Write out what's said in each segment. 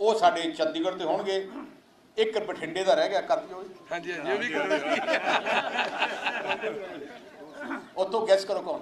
ਉਹ ਸਾਡੇ ਚੰਡੀਗੜ੍ਹ ਤੇ ਹੋਣਗੇ। ਇੱਕ ਬਠਿੰਡੇ ਦਾ ਰਹਿ ਗਿਆ ਕਰ ਦਿਓ। ਹਾਂਜੀ ਹਾਂਜੀ ਉਹ ਵੀ ਕਰੋ ਉੱਥੋਂ ਗੈਸ ਕਰੋ ਕੌਣ?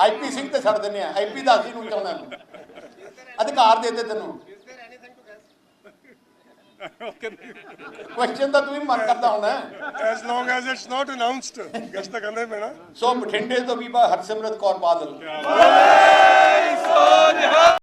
ਆਈਪੀ ਸਿੰਘ ਤੇ ਛੱਡ ਦਿੰਨੇ ਆ। ਆਈਪੀ ਦਾ ਅਸੀਂ ਨੂੰ ਚਾਹੁੰਦਾ ਨੂੰ ਅਧਿਕਾਰ ਦੇ ਦੇ ਤੈਨੂੰ। ਕੁਐਸਚਨ ਤਾਂ ਤੂੰ ਹੀ ਮਨ ਕਰਦਾ ਹੋਣਾ। As long as it's not announced ਗੱਜ ਤਾਂ ਕਰਨਾ ਪੈਣਾ। ਸੋ ਬਠਿੰਡੇ ਤੋਂ ਵੀ ਬਾ ਹਰਸਿਮਰਤ ਕੌਰ ਬਾਦਲ।